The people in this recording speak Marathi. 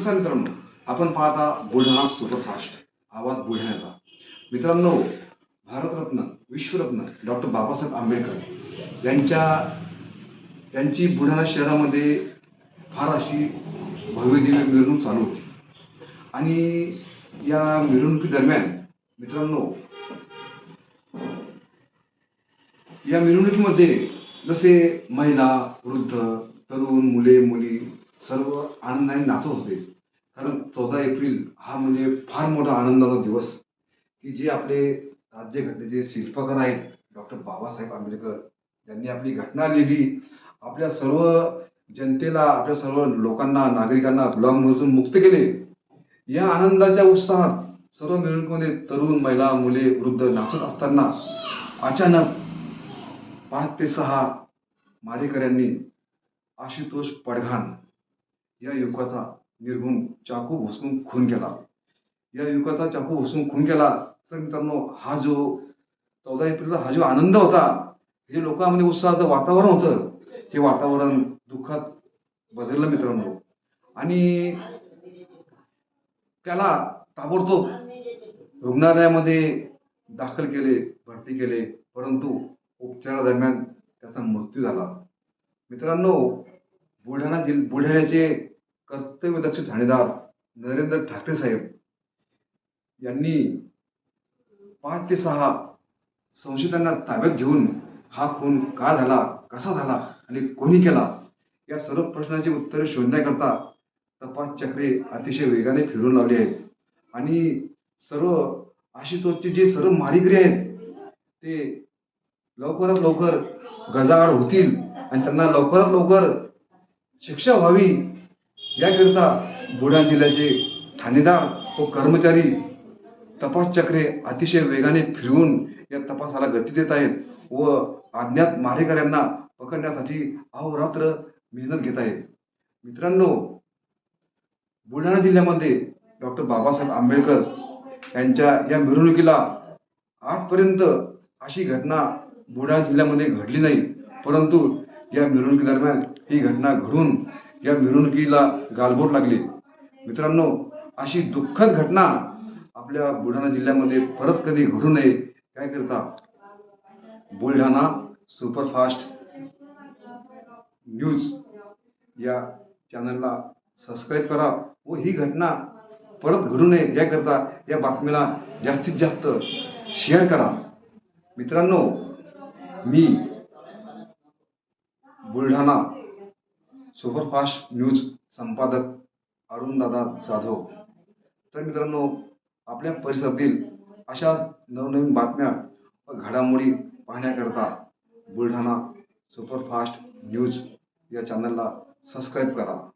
नमस्कार मित्रांनो आपण पाहता बुलढाणा सुपरफास्ट. आवाज बुलढाण्याचा. मित्रांनो भारतरत्न विश्वरत्न डॉक्टर बाबासाहेब आंबेडकर यांच्या त्यांची बुलढाणा शहरामध्ये फार अशी भव्य दिव्य मिरवणूक चालू होती. आणि या मिरवणुकीदरम्यान मित्रांनो या मिरवणुकीमध्ये जसे महिला वृद्ध तरुण मुले मुली सर्व आनंदाने नाचत होते. कारण चौदा एप्रिल हा म्हणजे फार मोठा आनंदाचा दिवस. की जे आपले राज्यघटनेचे शिल्पकार आहेत डॉक्टर बाबासाहेब आंबेडकर यांनी आपली घटना लिहिली. आपल्या सर्व जनतेला आपल्या सर्व लोकांना नागरिकांना गुलामगिरीतून मुक्त केले. या आनंदाच्या उत्साहात सर्व मिरवणुकीमध्ये तरुण महिला मुले वृद्ध नाचत असताना अचानक पाच ते सहा मारेकऱ्यांनी आशुतोष पडघान या युवकाचा निर्घुण चाकू भोसून खून केला. या युवकाचा चाकू भोसून खून केला. तर मित्रांनो हा जो चौदा एप्रिलचा हा जो आनंद होता हे लोकांमध्ये उत्साहाचं वातावरण होतं हे वातावरण दुःखात बदललं मित्रांनो. आणि त्याला ताबडतोब रुग्णालयामध्ये दाखल केले भरती केले परंतु उपचारादरम्यान त्याचा मृत्यू झाला. मित्रांनो बुलढाणा जिल्हा बुलढाण्याचे कर्तव्यदक्ष ठाणेदार नरेंद्र ठाकरे साहेब यांनी पाच ते सहा संशयितांना ताब्यात घेऊन हा खून का झाला कसा झाला आणि कोणी केला या सर्व प्रश्नांची उत्तरे शोधण्याकरता तपास चक्रे अतिशय वेगाने फिरून लावली आहेत. आणि सर्व आशुतोषचे जे सर्व मारिकरी आहेत ते लवकरात लवकर गजाआड होतील आणि त्यांना लवकरात लवकर शिक्षा व्हावी याकरिता बुलढाणा जिल्ह्याचे ठाणेदार व कर्मचारी तपास चक्रे अतिशय वेगाने फिरवून या तपासाला गती देत आहेत व अज्ञात मारेकऱ्यांना पकडण्यासाठी अहोरात्र मेहनत घेत आहेत. मित्रांनो बुलढाणा जिल्ह्यामध्ये डॉक्टर बाबासाहेब आंबेडकर यांच्या या मिरवणुकीला आजपर्यंत अशी घटना बुलढाणा जिल्ह्यामध्ये घडली नाही परंतु या मिरवणुकीदरम्यान ही घटना घडून या मिरवणुकीला गालबोट लागली. मित्रांनो अशी दुःखद घटना आपल्या बुलढाणा जिल्ह्यामध्ये परत कधी घडू नये काय करता? बुलढाणा सुपरफास्ट न्यूज या चॅनलला सबस्क्राईब करा व ही घटना परत घडू नये याकरता या बातमीला जास्तीत जास्त शेअर करा. मित्रांनो मी बुलढाणा सुपरफास्ट न्यूज संपादक अरुणदादा जाधव. तर मित्रांनो आपल्या परिसरातील अशा नवनवीन बातम्या व घडामोडी पाहण्याकरता बुलढाणा सुपरफास्ट न्यूज या चॅनलला सबस्क्राईब करा.